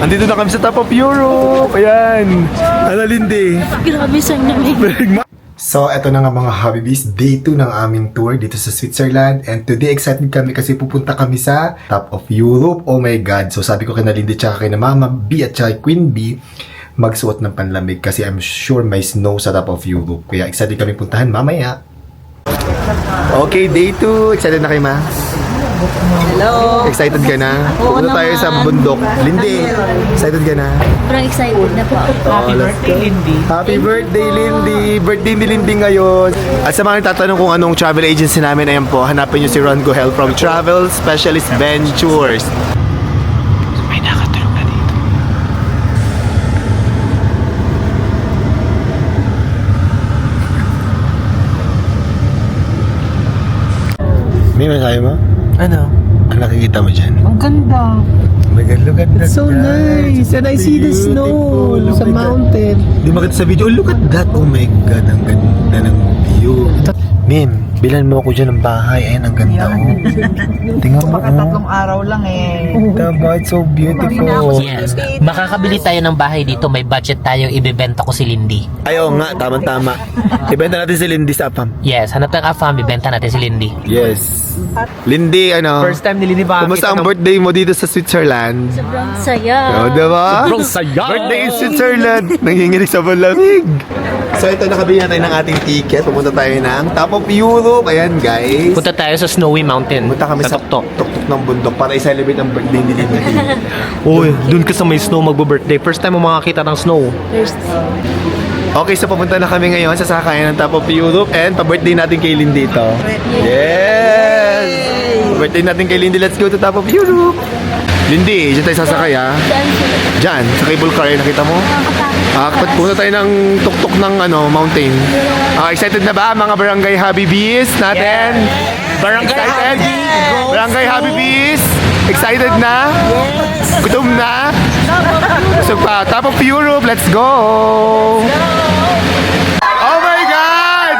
Andito na kami sa top of Europe. Ayan. Lindy? Grabe sa lamig. So, eto na nga mga Habibis, day 2 ng aming tour dito sa Switzerland. And today, excited kami kasi pupunta kami sa top of Europe. Oh my God. So, sabi ko kay na Lindy tsaka kay na Mama B at tsaka Queen B, magsuot ng panlamig kasi I'm sure may snow sa top of Europe. Kaya excited kami puntahan mamaya. Okay, day 2. Excited na kayo, Ma? Hello. Excited ka na? Oo Pupunta tayo naman. sa bundok. Lindy, excited ka na? Sobrang excited na po. Happy birthday, Lindy. Happy birthday, Lindy. Birthday ni Lindy ngayon. At sa mga nagtatanong kung anong travel agency namin, ayan po, hanapin nyo si Ron Gohel from Travel Specialist Ventures. May nakatulog na dito. May masabi mo? Ano? Ang nakikita mo dyan? Ang ganda. Oh my God, look at that. So guys. nice. And I see the snow. Oh sa mountain. Di makita sa video, oh, look at that. Oh my God, ang ganda ng view. Mim, bilan mo ako dyan ng bahay. Ayan, ang ganda oh. Tingnan mo Baka oh. tatlong araw lang eh. Diba? It's so beautiful. Yes. Makakabili tayo ng bahay dito. May budget tayo. Ibebenta ko si Lindy. Ayaw nga, tama-tama. Ibenta natin si Lindy sa Apam. Yes. Hanap ng afam. Ibenta natin si Lindy. Yes. Lindy, ano? First time nilini ba Kumusta ang birthday mo dito sa Switzerland? Sobrang saya. Oh, diba? Sobrang saya. Birthday in Switzerland. Nanginginig sa malamig. So ito, nakabili na tayo ng ating ticket. Pumunta tayo ng Top of Europe. Ayan, guys. Punta tayo sa Snowy Mountain. Punta kami sa Tuktok. tuktok ng bundok para i-celebrate ang birthday ni Lindy. Uy, dun ka sa may snow magbo-birthday. First time mo makakita ng snow. First, Okay, so papunta na kami ngayon sa sakayan ng Top of Europe and pa-birthday natin kay Lindy ito. Yes! Birthday natin kay Lindy. Let's go to Top of Europe. Lindy, dyan tayo sasakay ha. sila. Dyan, sa cable car, nakita mo? Ah, kapag pumunta tayo ng tuktok ng ano, mountain. Ah, excited na ba mga barangay Habibis natin? Barangay excited? Barangay Habibis? Excited na? Gutom na? So pa, top of Europe, let's go! Oh my God!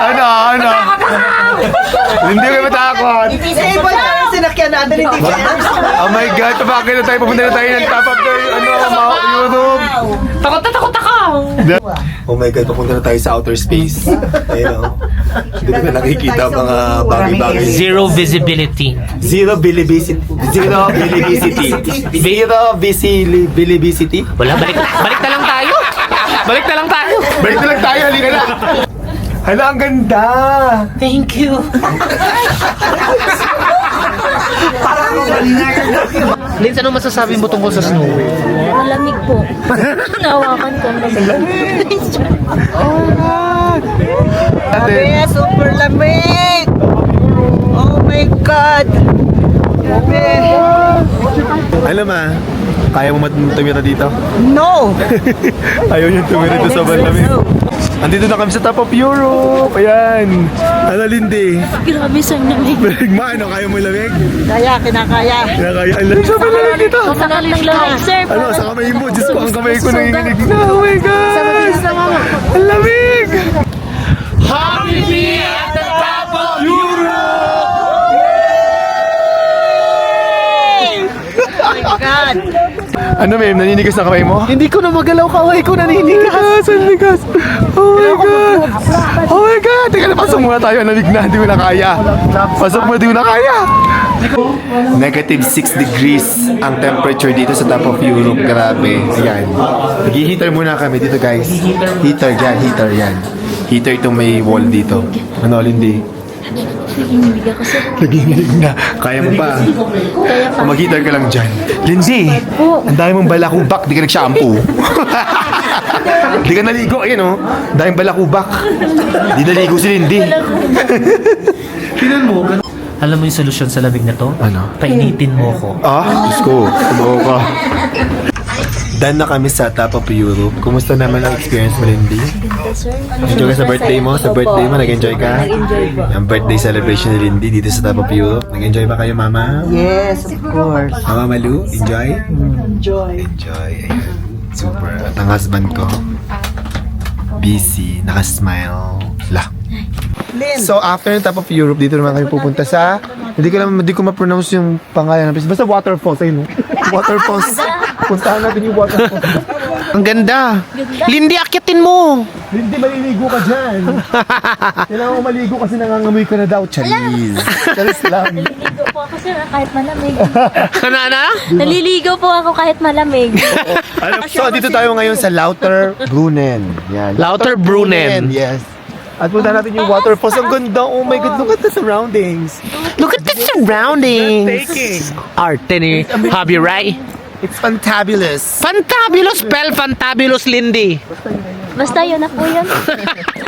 Ano, ano? Hindi kayo matakot. Disable ka natin hindi ka. Oh my God, tabakit na tayo. Pupunta na tayo ng top of the, ano, Mount Europe. Takot na takot ako! Oh my God, papunta na tayo sa outer space. Ayun, oh. Hindi ko na nakikita ang mga bagay-bagay. Zero visibility. Zero bilibicity. Zero bilibicity. Zero visili- bilibicity. Wala, balik, balik na lang tayo. Balik na lang tayo. Balik na lang tayo, halika na. Hala, ang ganda. Thank you. Lins, ano masasabi mo tungkol sa snow? Malamig po. Nawakan ko. Sabi, super lamig! Oh my God! Sabi, Ano ma? Kaya mo tumira dito? no! Ayaw niyo tumira dito sa malamig. Andito na kami sa top of Europe. Ayan. Ano, Lindy? Grabe sa lamig. Berigma, ano? Kaya mo lamig? Kaya, kinakaya. Kaya kaya. Ang lamig sa malamig dito. Ng lamig, sir. Ano, sa kamay mo? Diyos ko, ang kamay ko nanginginig na. Oh my God! Ang lamig! Oh my God! Ano, ma'am? Naninigas na kamay mo? Hindi ko na magalaw kaway ko naninigas. Ang ligas! Oh my God! Oh my God! Teka na, pasok muna tayo. Ang lamig na. Hindi ko na kaya. Pasok mo, hindi ko na kaya. Negative 6 degrees ang temperature dito sa top of Europe. Grabe. Ayan. Nag-heater muna kami dito, guys. Heater, yan. Heater, yan. Heater itong may wall dito. Ano, Lindy? Hindi ako sir. Naginginig na. Kaya mo pa. Kaya pa. O mag-heater ka lang dyan. Lindsay, ang dami mong balakubak. Di ka nag-shampoo. Di ka naligo. Ayan o. Ang daming balakubak. Di naligo si Lindy. Alam mo yung solusyon sa lamig na to? Ano? Painitin mo ko. Ah, Diyos ko. Tumawa ka. Done na kami sa top of Europe. Kumusta naman ang experience mo, Lindy? Enjoy ka sa birthday mo? Sa birthday mo, nag-enjoy ka? Nag-enjoy po. Ang birthday celebration ni Lindy dito sa top of Europe. Nag-enjoy ba kayo, Mama? Yes, of course. Mama Malu, enjoy? Enjoy. Enjoy. Ayan. Super. At ang husband ko, busy, nakasmile. La. Lynn, So, after top of Europe, dito naman kami pupunta sa Hindi ko lang, hindi ko ma-pronounce yung pangalan. Basta waterfalls, ayun. Waterfalls. Puntahan natin yung waterfalls. Ang ganda. Lindy, akitin mo. Hindi maliligo ka dyan. Kailangan mo maligo kasi nangangamoy ka na daw. Charis. Charis lang. Naliligo po ako sir kahit malamig. Ano, ano? Naliligo po ako kahit malamig. So, dito tayo ngayon sa Lauter Brunnen. Yan. Lauter Brunnen. Yes. At punta natin yung waterfalls. Ang ganda. Oh my God, look at the surroundings. Look at the surroundings. Arte ni Javi Rai. It's fantabulous. Fantabulous spell, fantabulous Lindy. Basta yun na po yun.